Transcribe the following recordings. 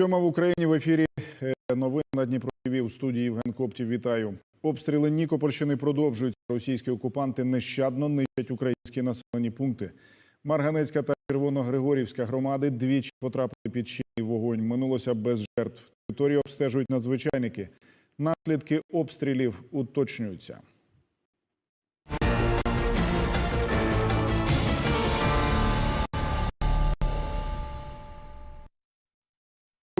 Сьома в Україні в ефірі е, новини на Дніпро ТВ у студії Євген Коптів. Вітаю. Обстріли Нікопольщини продовжуються. Російські окупанти нещадно нищать українські населені пункти. Марганецька та Червоногригорівська громади двічі потрапили під щільний вогонь. Минулося без жертв. Територію обстежують надзвичайники. Наслідки обстрілів уточнюються.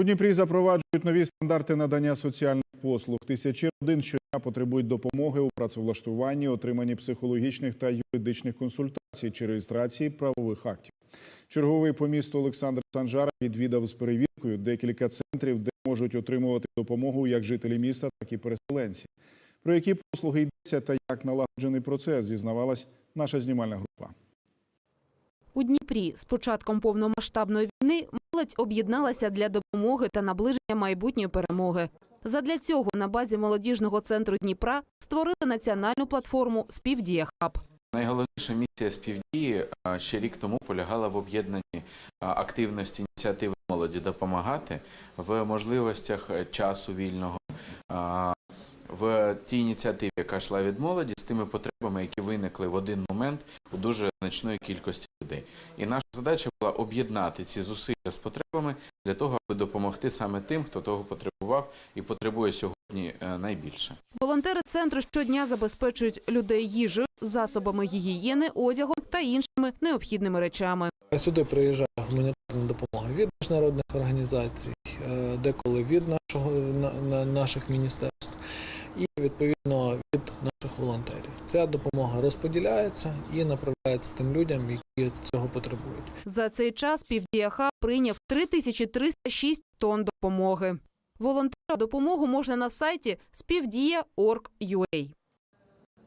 У Дніпрі запроваджують нові стандарти надання соціальних послуг. Тисячі родин щодня потребують допомоги у працевлаштуванні, отриманні психологічних та юридичних консультацій чи реєстрації правових актів. Черговий по місту Олександр Санжара відвідав з перевіркою декілька центрів, де можуть отримувати допомогу як жителі міста, так і переселенці. Про які послуги йдеться та як налагоджений процес, зізнавалась наша знімальна група. У Дніпрі з початком повномасштабної війни молодь об'єдналася для допомоги та наближення майбутньої перемоги. Задля цього на базі молодіжного центру Дніпра створили національну платформу Співдія Хаб. Найголовніша місія співдії ще рік тому полягала в об'єднанні активності ініціативи молоді допомагати в можливостях е, часу вільного. В тій ініціативі, яка йшла від молоді, з тими потребами, які виникли в один момент у дуже значної кількості людей. І наша задача була об'єднати ці зусилля з потребами для того, аби допомогти саме тим, хто того потребував і потребує сьогодні е, найбільше. Волонтери центру щодня забезпечують людей їжею, засобами гігієни, одягом та іншими необхідними речами. Сюди приїжджає гуманітарна допомога від міжнародних організацій, е, деколи від нашого на, на- наших міністерств і відповідно від наших волонтерів. Ця допомога розподіляється і направляється тим людям, які цього потребують. За цей час Півдія Хаб прийняв 3306 тонн допомоги. Волонтеру допомогу можна на сайті співдія.org.ua.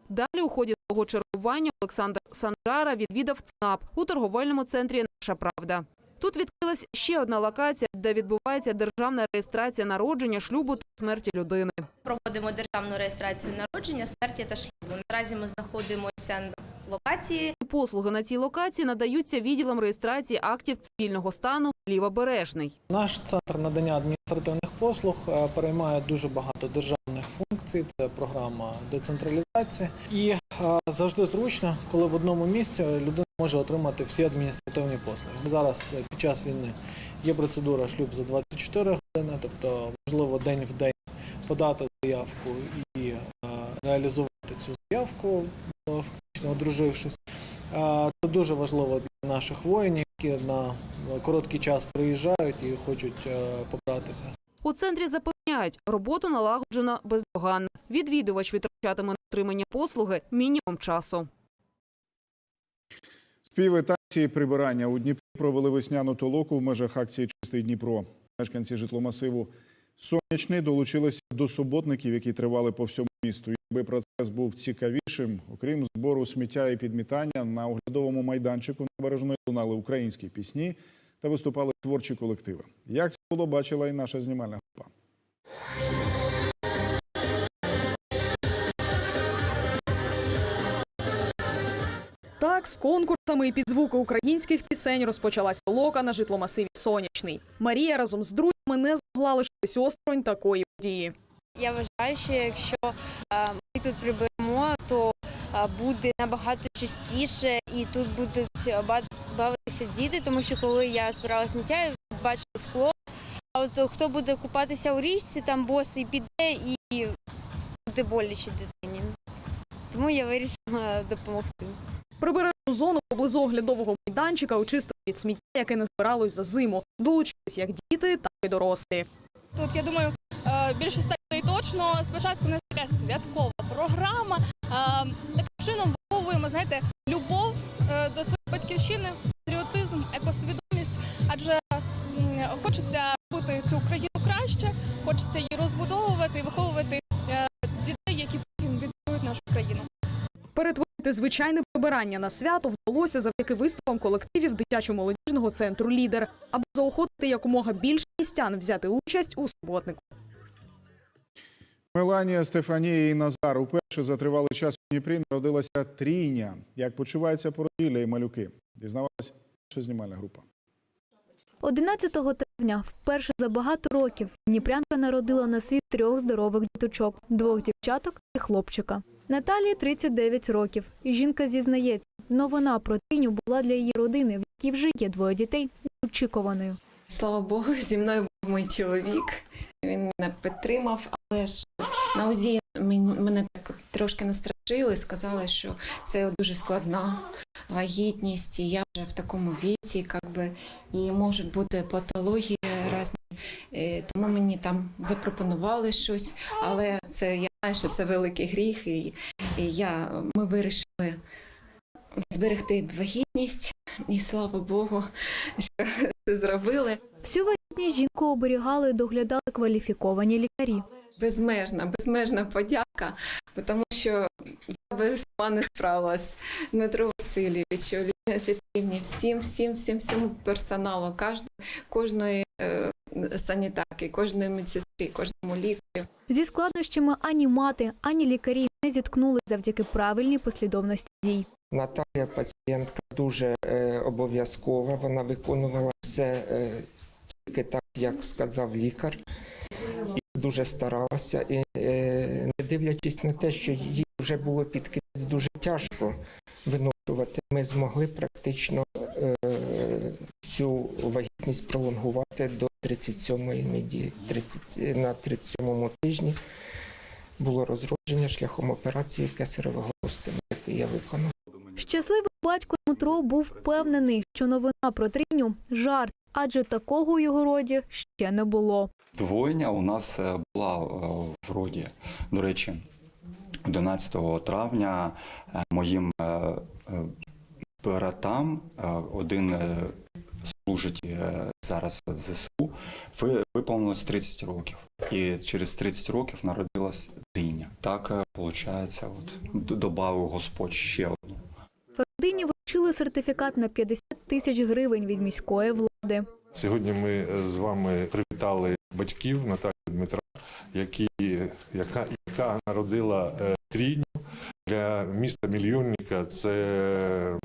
Далі у ході свого чергування Олександр Санжара відвідав ЦНАП у торговельному центрі Наша Правда. Тут відкрилась ще одна локація, де відбувається державна реєстрація народження, шлюбу та смерті людини. проводимо державну реєстрацію народження, смерті та шлюбу. Наразі ми знаходимося на локації. Послуги на цій локації надаються відділом реєстрації актів цивільного стану Лівобережний. Наш центр надання адміністративних послуг е, переймає дуже багато державних функцій. Це програма децентралізації, і е, завжди зручно, коли в одному місці людина може отримати всі адміністративні послуги. Зараз е, під час війни є процедура шлюб за 24 години, тобто можливо день в день подати заявку і е, реалізувати цю заявку, фактично одружившись. Е, Це дуже важливо для наших воїнів, які на короткий час приїжджають і хочуть е, побратися. У центрі запевняють, роботу налагоджено бездоганно. Відвідувач витрачатиме на отримання послуги мінімум часу. І прибирання у Дніпрі провели весняну толоку в межах акції Чистий Дніпро. Мешканці житломасиву Сонячний долучилися до суботників, які тривали по всьому місту. Якби процес був цікавішим, окрім збору сміття і підмітання, на оглядовому майданчику набережної лунали українські пісні та виступали творчі колективи. Як це було, бачила і наша знімальна група. Так, з конкурсами і під звуки українських пісень розпочалась толока на житломасиві Сонячний. Марія разом з друзями не змогла лишитись осторонь такої події. Я вважаю, що якщо е, ми тут приберемо, то е, буде набагато частіше і тут будуть бавитися діти, тому що коли я збирала сміття, я бачила скло. А от хто буде купатися у річці, там босий піде і буде боляче дитині. Тому я вирішила допомогти. Прибережну зону поблизу оглядового майданчика очистили від сміття, яке не збиралось за зиму. Долучились як діти, так і дорослі. Тут я думаю, е, більше ста людей точно. Спочатку у нас така святкова програма. Е, Таким чином виховуємо, знаєте, любов е, до своєї батьківщини, патріотизм, екосвідомість. Адже хочеться робити цю Україну краще, хочеться її розбудовувати виховувати дітей, які потім відбудують нашу країну. Перетворити звичайне прибирання на свято вдалося завдяки виступам колективів дитячо-молодіжного центру Лідер, аби заохотити якомога більше містян взяти участь у суботнику. Меланія, Стефанія і Назар уперше за тривалий час у Дніпрі народилася трійня. Як почуваються породілля і малюки? Дізнавалася наша знімальна група. 11 травня, вперше за багато років, Дніпрянка народила на світ трьох здорових діточок – двох дівчаток і хлопчика. Наталії 39 років. Жінка зізнається, новина про трійню була для її родини, в якій вже є двоє дітей, неочікуваною. Слава Богу, зі мною був мій чоловік. Він мене підтримав, але ж на УЗІ мене так трошки настрашили, сказали, що це дуже складна вагітність, і я вже в такому віці, як би, і можуть бути патології різні. Е, Тому мені там запропонували щось, але це я що це великий гріх, і, і я, ми вирішили зберегти вагітність, і слава Богу, що це зробили. Всю вагітність жінку оберігали і доглядали кваліфіковані лікарі. Безмежна, безмежна подяка, тому що я би сама не справилась. Дмитру Васильовичу, Ліні Петрівні, всім, всім, всім, всьому персоналу, кожної, санітарки, кожної медсестри, кожному лікарю. Зі складнощами ані мати, ані лікарі не зіткнули завдяки правильній послідовності дій. Наталія пацієнтка дуже е, обов'язкова, вона виконувала все е, тільки так, як сказав лікар, і дуже старалася. І е, не дивлячись на те, що їй вже було під кінець дуже тяжко виношувати, ми змогли практично е, цю вагітність пролонгувати до 37-ї неділі. 30, на 37-му тижні було розродження шляхом операції кесаревого розтину, який я виконав. Щасливий батько Дмитро був впевнений, що новина про трійню – жарт, адже такого у його роді ще не було. Двойня у нас е, була е, в роді. До речі, 11 травня е, моїм братам один служить е, зараз в ЗСУ, виповнилось 30 років. І через 30 років народилась трійня. Так, виходить, от, д- добавив Господь ще одну. Родині вручили сертифікат на 50 тисяч гривень від міської влади. Сьогодні ми е, з вами привітали батьків Наталі Дмитра, які, яка, яка народила е, трійню. Для міста мільйонника це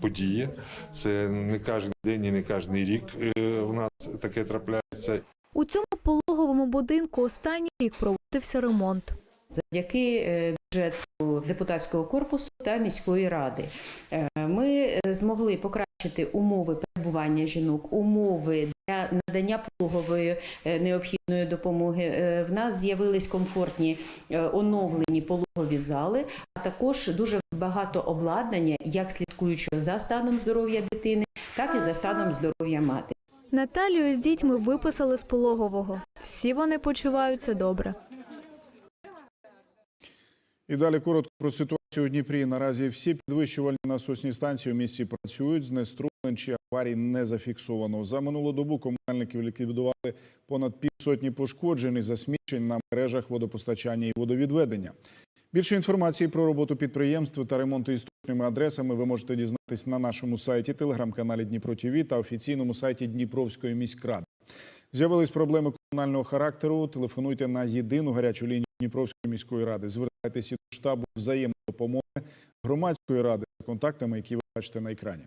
подія. Це не кожен день і не кожен рік е, у нас таке трапляється. У цьому пологовому будинку останній рік проводився ремонт. завдяки е, бюджету депутатського корпусу та міської ради. Е, Ми е, змогли покращити умови перебування жінок, умови для надання пологової е, необхідної допомоги. Е, В нас з'явились комфортні е, оновлені пологові зали, а також дуже багато обладнання, як слідкуючого за станом здоров'я дитини, так і за станом здоров'я матері. Наталію з дітьми виписали з пологового. Всі вони почуваються добре. І далі коротко про ситуацію у Дніпрі. Наразі всі підвищувальні насосні станції у місті працюють. Знеструмлень чи аварій не зафіксовано. За минулу добу комунальники ліквідували понад півсотні пошкоджень і засмічень на мережах водопостачання і водовідведення. Більше інформації про роботу підприємств та ремонту із точними адресами ви можете дізнатись на нашому сайті, телеграм-каналі Дніпро ТІВІ та офіційному сайті Дніпровської міськради. З'явились проблеми комунального характеру. Телефонуйте на єдину гарячу лінію Дніпровської міської ради. Звертайтеся до штабу взаємодопомоги громадської ради за контактами, які ви бачите на екрані.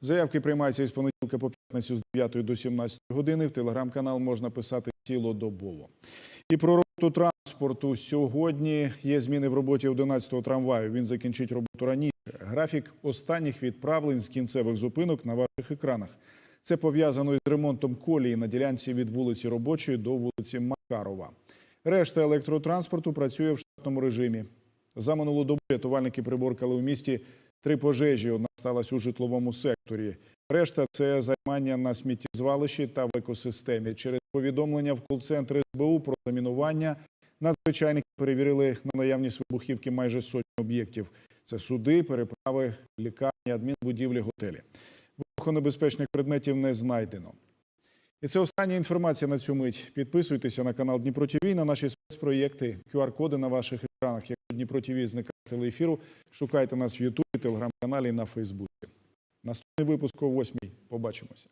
Заявки приймаються із понеділка по п'ятницю з 9 до 17 години. В телеграм-канал можна писати цілодобово. І про роботу транспорту сьогодні є зміни в роботі 11-го трамваю. Він закінчить роботу раніше. Графік останніх відправлень з кінцевих зупинок на ваших екранах. Це пов'язано із ремонтом колії на ділянці від вулиці Робочої до вулиці Макарова. Решта електротранспорту працює в штатному режимі. За минулу добу рятувальники приборкали у місті три пожежі. Одна сталася у житловому секторі. Решта це займання на сміттєзвалищі та в екосистемі. Через повідомлення в кол-центр СБУ про замінування надзвичайники перевірили на наявність вибухівки майже сотні об'єктів. Це суди, переправи, лікарні, адмінбудівлі, готелі. Вибухонебезпечних предметів не знайдено. І це остання інформація на цю мить. Підписуйтеся на канал Дніпро ТВ, на наші спецпроєкти, QR-коди на ваших екранах. Якщо Дніпро ТВ зникає з шукайте нас в Ютубі, телеграм-каналі і на Фейсбуці. Наступний випуск о 8 Побачимося.